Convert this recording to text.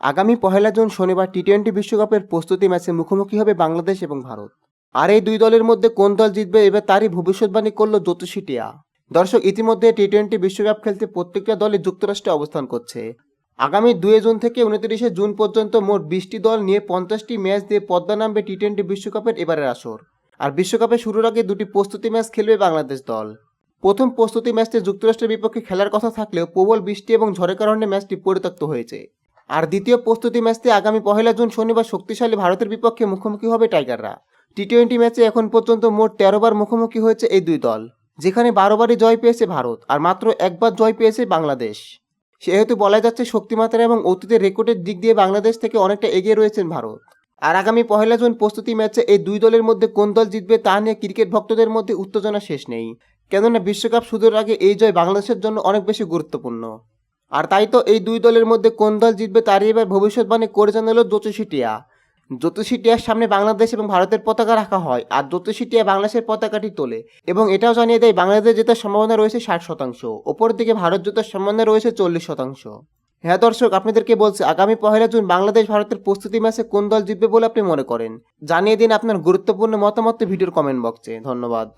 আগামী পহেলা জুন শনিবার T twenty বিশ্বকাপের প্রস্তুতি ম্যাচে মুখোমুখি হবে বাংলাদেশ এবং ভারত। আর এই দুই দলের মধ্যে কোন দল জিতবে এবার তারই ভবিষ্যৎবাণী করল জ্যোতিষী টিয়া। দর্শক, ইতিমধ্যে টি টোয়েন্টি বিশ্বকাপ খেলতে প্রত্যেকটা দলে যুক্তরাষ্ট্রে অবস্থান করছে। আগামী দুই জুন থেকে উনত্রিশে জুন পর্যন্ত মোট বিশটি দল নিয়ে পঞ্চাশটি ম্যাচ দিয়ে পদ্মা নামবে টি টোয়েন্টি বিশ্বকাপের এবারের আসর। আর বিশ্বকাপে শুরুর আগে দুটি প্রস্তুতি ম্যাচ খেলবে বাংলাদেশ দল। প্রথম প্রস্তুতি ম্যাচটি যুক্তরাষ্ট্রের বিপক্ষে খেলার কথা থাকলেও প্রবল বৃষ্টি এবং ঝড়ের কারণে ম্যাচটি পরিত্যক্ত হয়েছে। আর দ্বিতীয় প্রস্তুতি ম্যাচটি আগামী পহেলা জুন শনিবার শক্তিশালী ভারতের বিপক্ষে মুখোমুখি হবে টাইগাররা। টি টোয়েন্টি ম্যাচে এখন পর্যন্ত মোট তেরো বার মুখোমুখি হয়েছে এই দুই দল, যেখানে বারোবারই জয় পেয়েছে ভারত আর মাত্র একবার জয় পেয়েছে বাংলাদেশ। সেহেতু বলা যাচ্ছে শক্তিমাত্রা এবং অতীতের রেকর্ডের দিক দিয়ে বাংলাদেশ থেকে অনেকটা এগিয়ে রয়েছেন ভারত। আর আগামী পহেলা জুন প্রস্তুতি ম্যাচে এই দুই দলের মধ্যে কোন দল জিতবে তা নিয়ে ক্রিকেট ভক্তদের মধ্যে উত্তেজনা শেষ নেই। কেননা বিশ্বকাপ শুরুর আগে এই জয় বাংলাদেশের জন্য অনেক বেশি গুরুত্বপূর্ণ। আর তাই তো এই দুই দলের মধ্যে কোন দল জিতবে তারই এবার ভবিষ্যৎবাণী করে জানালো জ্যোতিষী টিয়া জ্যোতিষী টিয়ার সামনে বাংলাদেশ এবং ভারতের পতাকা রাখা হয় আর জ্যোতিষী টিয়া বাংলাদেশের পতাকাটি তোলে এবং এটাও জানিয়ে দেয় বাংলাদেশ জেতার সম্ভাবনা রয়েছে ষাট শতাংশ ওপর দিকে ভারত জেতার সম্ভাবনা রয়েছে চল্লিশ শতাংশ। হ্যাঁ দর্শক আপনাদেরকে বলছে আগামী পহেলা জুন বাংলাদেশ ভারতের প্রস্তুতি ম্যাচে কোন দল জিতবে বলে আপনি মনে করেন? জানিয়ে দিন আপনার গুরুত্বপূর্ণ মতামত ভিডিওর কমেন্ট বক্সে ধন্যবাদ।